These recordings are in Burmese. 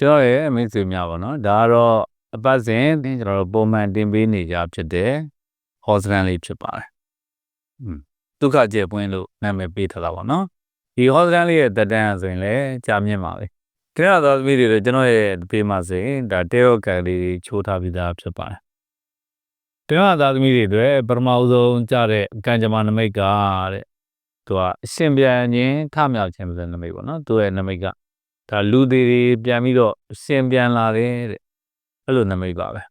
ကျွန်တော်ရဲ့မိတ်ဆွေများပါနော်ဒါကတော့အပတ်စဉ်တင်ကျွန်တော်တို့ပုံမှန်တင်ပေးနေကြဖြစ်တဲ့ hostel လေးဖြစ်ပါတယ်။อืมဒုက္ခကျေပွင့်လို့နာမည်ပေးထားတာပါနော်။ဒီ hostel လေးရဲ့တက်တန်းဆိုရင်လည်းကြာမြင့်ပါပဲ။တင်ရသောသမီးတွေလည်းကျွန်တော်ရဲ့ပေးမှာဆိုရင်ဒါတဲရော့ကန်လေးချိုးထားပြီးသားဖြစ်ပါတယ်။တင်ရသောသမီးတွေအတွက်ပထမဆုံးကြတဲ့ကံကြမ္မာနမိတ်ကတဲ့သူကအရှင်ပြန်ခြင်းထမြောက်ခြင်းဆိုတဲ့နမိတ်ပေါ့နော်။သူရဲ့နမိတ်က ဒါလူသေးတွေပြန်ပြီးတော့အရှင်ပြန်လာတယ်တဲ့အဲ့လိုနမိတ်ပါပဲ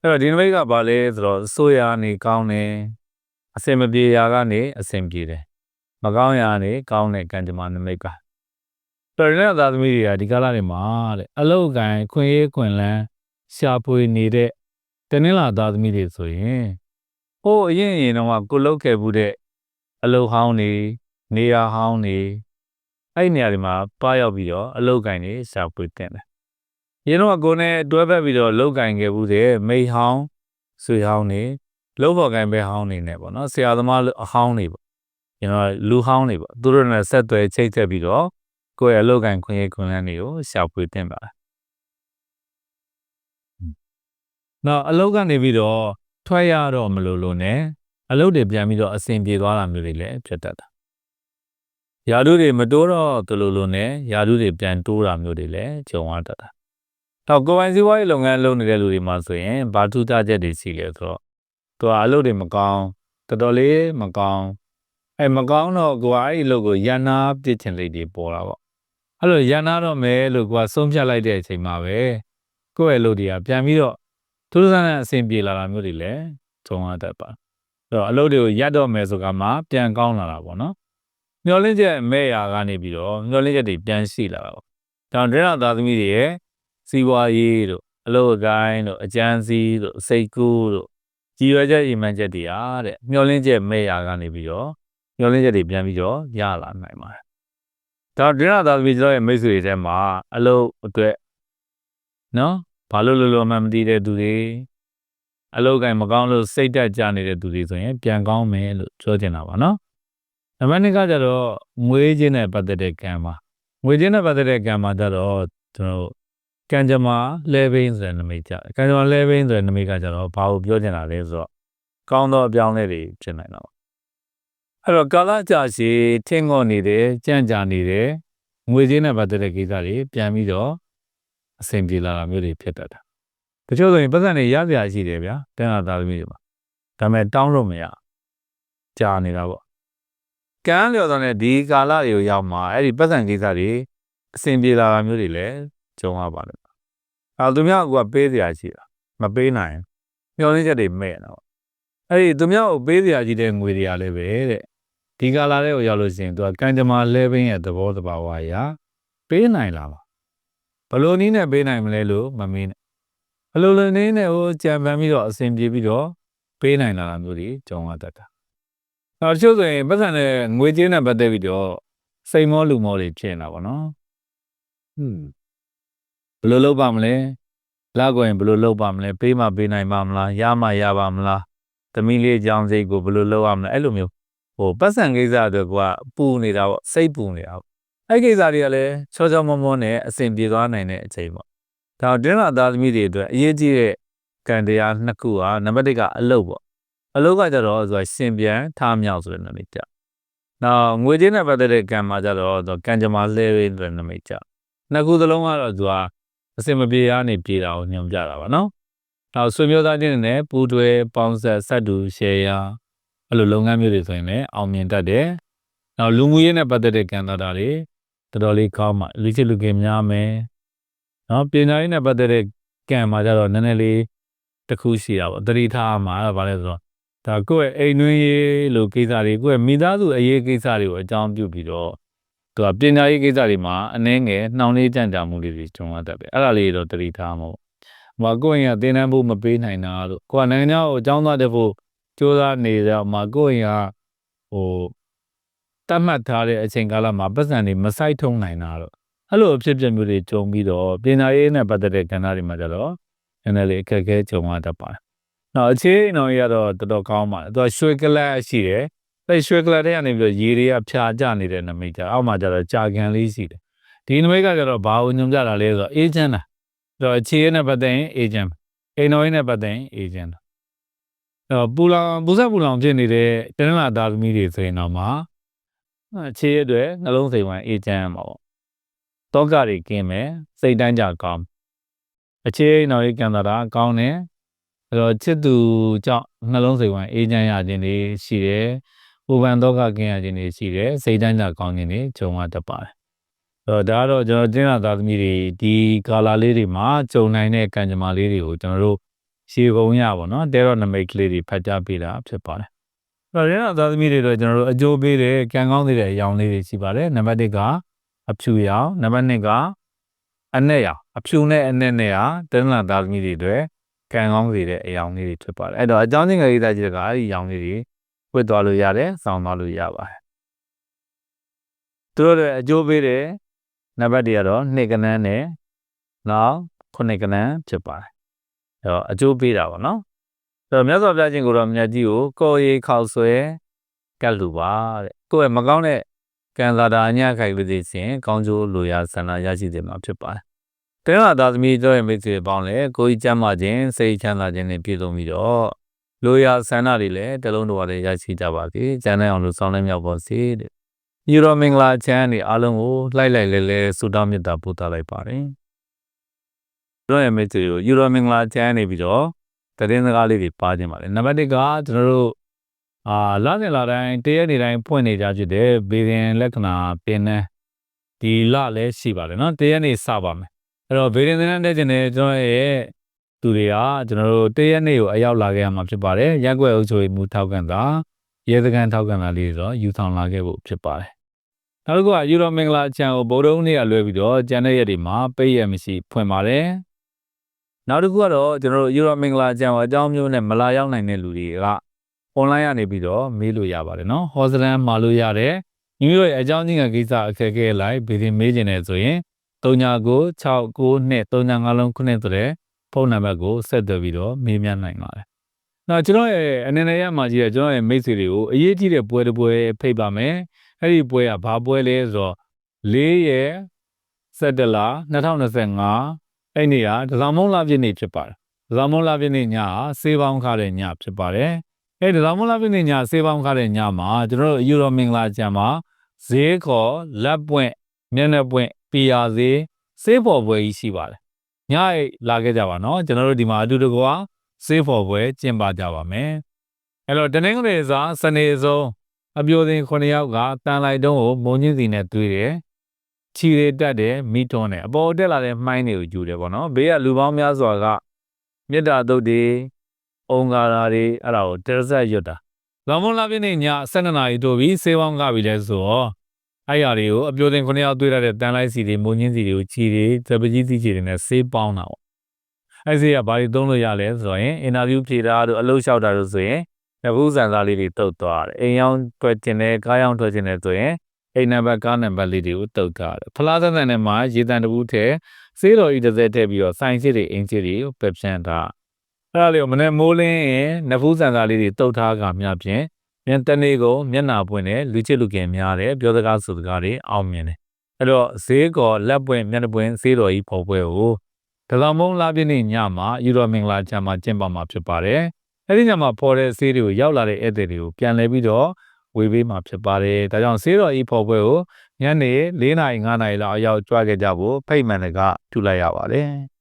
အဲ့တော့ဒီနမိတ်ကဘာလဲဆိုတော့ဆိုရနေကောင်းတယ်အစင်မပြေရာကနေအစင်ပြေတယ်မကောင်းရာကနေကောင်းတဲ့ကံကြမ္မာနမိတ်ကတော်ရတဲ့သားသမီးတွေကဒီကာလတွေမှာတဲ့အလောက်ကန်ခွင့်ရေးခွင့်လန်းရှာဖွေနေတဲ့တနင်္လာသားသမီးတွေဆိုရင်ဟိုအရင်အရင်တော့ကိုလုတ်ခဲ့ဘူးတဲ့အလုတ်ဟောင်းနေနေရာဟောင်းနေ အဲ့ဒီနေရာတွေမှာပါရောက်ပြီးတော့အလုတ်ကင်တွေရှာဖွေတင်တယ်။ရင်းတော့ကိုနဲ့တွဲဖက်ပြီးတော့လုတ်ကင်ခဲ့ဘူးတဲ့မိဟောင်းဆွေဟောင်းနေလုတ်ဖို့ကင်ပဲဟောင်းနေနေပေါ့နော်ဆရာသမားအဟောင်းနေပေါ့။ရင်းတော့လူဟောင်းနေပေါ့သူတို့နဲ့ဆက်သွယ်ချိတ်ဆက်ပြီးတော့ကိုယ့်ရဲ့အလုတ်ကင်ခွင့်ရခွင့်လန်းတွေကိုရှာဖွေတင်ပါနော်အလုတ်ကနေပြီးတော့ထွက်ရတော့မလို့လို့ ਨੇ အလုတ်တွေပြန်ပြီးတော့အဆင်ပြေသွားတာမျိုးတွေလည်းဖြစ်တတ်တာ ယာဓုတွေမတိုးတော့တလူလိုနဲ့ယာဓုတွေပြန်တိုးတာမျိုးတွေလည်းကြုံရတတ်တာ။တော့ကိုယ်ပိုင်စီးပွားရေးလုပ်ငန်းလုပ်နေတဲ့လူတွေမှာဆိုရင်ဘာထူးခြားချက်တွေရှိလဲဆိုတော့သူကအလုပ်တွေမကောင်းတော်တော်လေးမကောင်းအဲမကောင်းတော့ကိုကအဲ့ဒီလုပ်ကိုရန်နာပြစ်ချင်လေးတွေပေါ်တာပေါ့။အဲ့လိုရန်နာတော့မယ်လို့ကိုကဆုံးဖြတ်လိုက်တဲ့အချိန်မှာပဲကိုယ့်ရဲ့လုပ်တွေကပြန်ပြီးတော့ထူးဆန်းတဲ့အဆင်ပြေလာတာမျိုးတွေလည်းကြုံရတတ်ပါ။အဲ့တော့အလုပ်တွေကိုရပ်တော့မယ်ဆိုကမှပြန်ကောင်းလာတာပေါ့နော်။ မျောလင်းချက်မဲ့ရာကနေပြီးတော့မျောလင်းချက်တွေပြန်ရှိလာတာပေါ့။ဒါဒရဏသားသမီးတွေရဲ့စီးပွားရေးတို့အလုပ်အကိုင်းတို့အကျန်းစီးတို့စိတ်ကူးတို့ကြည်ရွယ်ချက်အိမ်မန်ချက်တွေအားတဲ့မျောလင်းချက်မဲ့ရာကနေပြီးတော့မျောလင်းချက်တွေပြန်ပြီးတော့ရလာနိုင်ပါတယ်။ဒါဒရဏသားသမီးကျွန်တော်ရဲ့မိတ်ဆွေတွေထဲမှာအလုပ်အတွက်နော်ဘာလို့လို့လို့မှမသိတဲ့သူတွေအလုပ်ကိုင်းမကောင်းလို့စိတ်တက်ကြနေတဲ့သူတွေဆိုရင်ပြန်ကောင်းမယ်လို့ပြောချင်တာပါနော် နံပါတ်2ကကြတော့ငွေချင်းနဲ့ပတ်သက်တဲ့ကံပါငွေချင်းနဲ့ပတ်သက်တဲ့ကံမှာကြတော့ကျွန်တော်ကံကြမ္မာ level ဆိုတဲ့နမိတ်ကြကံကြမ္မာ level ဆိုတဲ့နမိတ်ကကြတော့ဘာကိုပြောချင်တာလဲဆိုတော့ကောင်းသောအပြောင်းလဲတွေဖြစ်နိုင်တော့အဲ့တော့ကာလကြာရှည်ထင်းငော့နေတယ်ကြံ့ကြာနေတယ်ငွေချင်းနဲ့ပတ်သက်တဲ့ကိစ္စတွေပြန်ပြီးတော့အဆင်ပြေလာတာမျိုးတွေဖြစ်တတ်တာတချို့ဆိုရင်ပတ်စံတွေရပြရှိတယ်ဗျာတန်တာသားသမီးတွေမှာဒါပေမဲ့တောင်းလို့မရကြာနေတာပေါ့ ကမ်းလျော်တော့တဲ့ဒီကာလတွေကိုရောက်မှာအဲ့ဒီပတ်စံကိစ္စတွေအဆင်ပြေလာတာမျိုးတွေလည်းကြုံရပါတယ်။အဲသူများကပေးစရာရှိတာမပေးနိုင်မျောလင်းချက်တွေမဲ့တော့အဲ့ဒီသူများကိုပေးစရာရှိတဲ့ငွေတွေကလည်းပဲတဲ့ဒီကာလတွေကိုရောက်လို့ရှိရင်သူကကံကြမ္မာလဲပင်းရဲ့သဘောတဘာဝအရာပေးနိုင်လာပါဘလို့နည်းနဲ့ပေးနိုင်မလဲလို့မမင်းနဲ့ဘလို့လည်းနည်းနဲ့ဟိုကြံပန်ပြီးတော့အဆင်ပြေပြီးတော့ပေးနိုင်လာတာမျိုးတွေကြုံရတတ်တာ နောက်တချို့ဆိုရင်ပတ်စံနဲ့ငွေကြေးနဲ့ပတ်သက်ပြီးတော့စိတ်မောလူမောတွေဖြစ်နေတာပေါ့နော်ဟွန်းဘယ်လိုလုပ်ပါမလဲလောက်ကိုရင်ဘယ်လိုလုပ်ပါမလဲပေးမှပေးနိုင်ပါမလားရမှရပါမလားသမီးလေးအကြောင်းစိတ်ကိုဘယ်လိုလုပ်ရမလဲအဲ့လိုမျိုးဟိုပတ်စံကိစ္စအတွက်ကပူနေတာပေါ့စိတ်ပူနေတာပေါ့အဲ့ကိစ္စတွေကလည်းချောချောမောမောနဲ့အဆင်ပြေသွားနိုင်တဲ့အချိန်ပေါ့ဒါတင်းလာသားသမီးတွေအတွက်အရေးကြီးတဲ့ကံတရားနှစ်ခုဟာနံပါတ်1ကအလုပ်ပေါ့ အလုပ်ကကြတော့ဆိုရှင်ပြန်ထားမြောက်ဆိုတဲ့နမိတ်ကြ။နောက်ငွေကြေးနဲ့ပတ်သက်တဲ့ကံမှာကြတော့ကံကြမ္မာလဲရင်းဆိုတဲ့နမိတ်ကြ။နှစ်ခုသလုံးကတော့သူကအစင်မပြေရနေပြေတာကိုညွှန်ပြတာပါနော်။နောက်ဆွေမျိုးသားချင်းနဲ့ပူးတွဲပေါင်းဆက်ဆက်တူရှယ်ယာအဲ့လိုလုပ်ငန်းမျိုးတွေဆိုရင်လည်းအောင်မြင်တတ်တယ်။နောက်လူမှုရေးနဲ့ပတ်သက်တဲ့ကံတာတာတွေတော်တော်လေးကောင်းမှလူချစ်လူကင်များမယ်။နော်ပညာရေးနဲ့ပတ်သက်တဲ့ကံမှာကြတော့နည်းနည်းလေးတစ်ခုရှိတာပေါ့တတိထားမှာဗာလဲဆိုတော့ ဒါကိုယ့်ရဲ့အိမ်တွင်းရေးလိုကိစ္စတွေကိုယ့်ရဲ့မိသားစုအရေးကိစ္စတွေကိုအကြောင်းပြုပြီးတော့သူကပညာရေးကိစ္စတွေမှာအနှဲငယ်နှောင့်နှေးကြံ့ကြာမှုလေးတွေကြုံရတတ်တယ်အဲ့ဒါလေးတော့တတိထားမို့ဟိုကိုယ့်အိမ်ကတင်းနှန်းဖို့မပေးနိုင်တာလို့ကိုယ်ကနိုင်ငံခြားကိုအကြောင်းသားတဲ့ဖို့စူးစမ်းနေတော့မှကိုယ့်အိမ်ကဟိုတတ်မှတ်ထားတဲ့အချိန်ကာလမှာပတ်စံတွေမဆိုင်ထုံနိုင်တာတော့အဲ့လိုအဖြစ်ပြမျိုးတွေကြုံပြီးတော့ပညာရေးနဲ့ပတ်သက်တဲ့ကဏ္ဍတွေမှာကျတော့နည်းနည်းလေးအခက်အခဲကြုံရတတ်ပါတယ် နော်အခြေအနေတော်ကြီးကတော့တော်တော်ကောင်းပါတယ်သူကရွှေကလတ်ရှိတယ်အဲရွှေကလတ်တဲ့ကနေပြီးတော့ရေတွေကဖြာကျနေတဲ့နမိတ်ကြအောက်မှာကျတော့ကြာကန်လေးရှိတယ်ဒီနမိတ်ကကြတော့ဘာကိုညွှန်ပြတာလဲဆိုတော့ agent လားအဲ့တော့အခြေရနဲ့ပတ်သက်ရင် agent အိမ်တော်ရင်းနဲ့ပတ်သက်ရင် agent အဲ့တော့ပူလောင်ပူဆက်ပူလောင်ဖြစ်နေတဲ့တနင်္လာသားသမီးတွေဆိုရင်တော့မှအခြေရအတွက်နှလုံးစိမ်ဝမ်း agent မှာပေါ့တောကတွေကင်းမယ်စိတ်တိုင်းကြကောင်းအခြေအိမ်တော်ရေးကံတာတာကောင်းတယ် အဲ့တော့ချစ်သူကြောင့်နှလုံးစိမ်ဝမ်း agent ရခြင်းတွေရှိတယ်ပူပန်တော့ကကင်းရခြင်းတွေရှိတယ်စိတ်တိုင်းကြကောင်းခြင်းတွေဂျုံရတတ်ပါတယ်အဲ့တော့ဒါကတော့ကျွန်တော်တင်းလာသားသမီးတွေဒီကာလာလေးတွေမှာဂျုံနိုင်တဲ့ကံကြမ္မာလေးတွေကိုကျွန်တော်တို့ရှေပုံရပါတော့တဲတော့နမိတ်ကလေးတွေဖတ်ကြားပေးတာဖြစ်ပါတယ်အဲ့တော့တင်းလာသားသမီးတွေတော့ကျွန်တော်တို့အကျိုးပေးတဲ့ကံကောင်းတဲ့အရောင်လေးတွေရှိပါတယ်နံပါတ်1ကအဖြူရောင်နံပါတ်2ကအနက်ရောင်အဖြူနဲ့အနက်နဲ့ဟာတင်းလာသားသမီးတွေအတွက် ကံကောင်းစေတဲ့အရောင်လေးတွေဖြစ်ပါတယ်အဲ့တော့အကြောင်းချင်းကလေးသားကြီးကအဲ့ဒီရောင်လေးတွေဝတ်သွားလို့ရတယ်စောင်းသွားလို့ရပါတယ်သူတို့တွေအကျိုးပေးတဲ့နံပါတ်တွေကတော့2ကနန်းနဲ့နောက်9ကနန်းဖြစ်ပါတယ်အဲ့တော့အကျိုးပေးတာပေါ့နော်အဲ့တော့မြတ်စွာဘုရားရှင်ကိုတော်မြတ်ကြီးကိုကိုယ်ရေခောက်ဆွဲကတ်လူပါတဲ့ကိုယ့်ရဲ့မကောင်းတဲ့ကံလာတာအညခိုက်လို့သိစဉ်ကောင်းကျိုးလိုရာဆန္ဒရရှိတယ်မှာဖြစ်ပါတယ် တဲလာသားသမီးတို့ရဲ့မိတ်ဆွေပေါင်းလဲကိုကြီးကျမ်းမာခြင်းစိတ်ချမ်းသာခြင်းနဲ့ပြည့်စုံပြီးတော့လိုရာဆန္ဒတွေလည်းတလုံးတော်ရရရှိကြပါစေ။ကျမ်းနိုင်အောင်လို့ဆောင်းလည်းမြောက်ပါစေတဲ့။ယူရောမင်္ဂလာချမ်းတွေအားလုံးကိုလှိုက်လိုက်လဲလဲဆုတောင်းမေတ္တာပို့သလိုက်ပါတယ်။တို့ရဲ့မိတ်ဆွေတို့ယူရောမင်္ဂလာချမ်းနေပြီးတော့တည်င်းစကားလေးတွေပါခြင်းပါလေ။နံပါတ်1ကကျွန်တော်တို့အာလာနေလာတိုင်းတရက်နေတိုင်းဖွင့်နေကြဖြစ်တဲ့ဘေးရင်လက္ခဏာပင်နဲ့ဒီလလည်းရှိပါတယ်နော်။တရက်နေစပါမယ်။ အဲ့တော့ဘေးရင်တဲ့ကျင်တဲ့ကျွန်တော်ရဲ့သူတွေကကျွန်တော်တို့တရက်နေ့ကိုအရောက်လာခဲ့ရမှာဖြစ်ပါတယ်။ရက်ွက်အုပ်ချုပ်မှုထောက်ကန်တာရဲစခန်းထောက်ကန်တာလေးဆိုတော့ယူဆောင်လာခဲ့ဖို့ဖြစ်ပါတယ်။နောက်တစ်ခုကယူရိုမင်္ဂလာအချံကိုဗုဒ္ဓဦးနေ့ကလွဲပြီးတော့ကျန်တဲ့ရက်တွေမှာပိတ်ရမရှိဖွင့်ပါတယ်။နောက်တစ်ခုကတော့ကျွန်တော်တို့ယူရိုမင်္ဂလာအချံကိုအကြောင်းမျိုးနဲ့မလာရောက်နိုင်တဲ့လူတွေကအွန်လိုင်းကနေပြီးတော့မေးလို့ရပါတယ်နော်။ဟောစတန်မှာလို့ရတယ်။မိမိတို့ရဲ့အကြောင်းချင်းကကိစ္စအခက်အခဲလိုက်ဗီဒီမေးခြင်းနဲ့ဆိုရင် 399692 35လုံးခုနှစ်ဆိုတဲ့ဖုန်းနံပါတ်ကိုဆက်သွယ်ပြီးတော့မေးမြန်းနိုင်ပါတယ်။နောက်ကျွန်တော်ရဲ့အနေနဲ့ရမှာကြီးတဲ့ကျွန်တော်ရဲ့မိတ်ဆွေတွေကိုအရေးကြီးတဲ့ပွဲတစ်ပွဲဖိတ်ပါမယ်။အဲ့ဒီပွဲကဘာပွဲလဲဆိုတော့၄ရက်17လ2025အဲ့နေ့ကဒဇောင်မုံလာပြည့်နေ့ဖြစ်ပါတယ်။ဒဇောင်မုံလာပြည့်နေ့ညဟာစေးပေါင်းခတဲ့ညဖြစ်ပါတယ်။အဲ့ဒဇောင်မုံလာပြည့်နေ့ညစေးပေါင်းခတဲ့ညမှာကျွန်တော်တို့ယူရိုမင်္ဂလာကျမ်းမှာဈေးခေါ်လက်ပွင့်မျက်နှာပွင့် ပီယာဈေးစေးပေါ်ပွဲကြီးရှိပါတယ်ညအိတ်လာခဲ့ကြပါနော်ကျွန်တော်တို့ဒီမှာအတူတကွာစေးဖော်ပွဲကျင်းပကြပါမယ်အဲ့တော့တနင်္ဂနွေစားစနေစုံအပြိုစင်9ယောက်ကတန်လိုက်တုံးကိုမုံကြီးစီနဲ့တွေ့တယ်ချီတွေတက်တယ်မိတွန်းတယ်အပေါ်တက်လာတဲ့မှိုင်းတွေကိုယူတယ်ပေါ့နော်ဘေးကလူပေါင်းများစွာကမေတ္တာတုတ်တွေအုံကာရာတွေအဲ့ဒါကိုတရဆက်ရွတ်တာလောင်မွန်လာပြင်းနေည12နာရီတို့ပြီးစေးပေါင်းကပြီလဲဆိုတော့ အဲ့ရတွေကိုအပြိုတင်ခုနှစ်ယောက်တွေ့ရတဲ့တန်လိုက်စီတွေမုံချင်းစီတွေကိုချီတွေဇပကြီးစီချီတွေနဲ့ဆေးပေါင်းတာပေါ့အဲ့စီကဘာတွေသုံးလို့ရလဲဆိုရင်အင်တာဗျူးဖြေတာတို့အလုပ်လျှောက်တာတို့ဆိုရင်တပူးစံစားလေးတွေတုတ်သွားတယ်အိမ်ရောက်ထွက်ကျင်တယ်ကားရောက်ထွက်ကျင်တယ်ဆိုရင်အိမ်နံပါတ်ကားနံပါတ်လေးတွေကိုတုတ်ထားတယ်ဖလားသတဲ့နဲ့မှာရေတံတပူးထဲဆေးတော်ဤတစ်စက်ထည့်ပြီးတော့စိုင်းစစ်တွေအင်ဂျီတွေကိုပက်ဖြန့်တာအဲ့ဒါလေးကိုမနေ့မိုးလင်းရင်နဖူးစံစားလေးတွေတုတ်ထားကမြဖြင့် မြန်တနေ့ကိုမျက်နာပွင့်တယ်လူချစ်လူခင်များတယ်ပြောစကားဆိုစကားတွေအောင်မြင်တယ်အဲ့တော့ဈေးကော်လက်ပွင့်မျက်နှာပွင့်ဈေးတော်ကြီးပေါ်ပွဲကိုဒလမုံလာပြည့်နေ့ညမှာယူရိုမင်္ဂလာချမ်းမှာကျင်းပမှာဖြစ်ပါတယ်အဲ့ဒီညမှာပေါ်တဲ့ဈေးတွေကိုရောက်လာတဲ့ဧည့်သည်တွေကိုပြန်လဲပြီးတော့ဝေပေးမှာဖြစ်ပါတယ်ဒါကြောင့်ဈေးတော်ကြီးပေါ်ပွဲကိုညနေ၄နာရီ၅နာရီလောက်အရောက်ကြွခဲ့ကြဖို့ဖိတ်မှန်ကထူလိုက်ရပါတယ်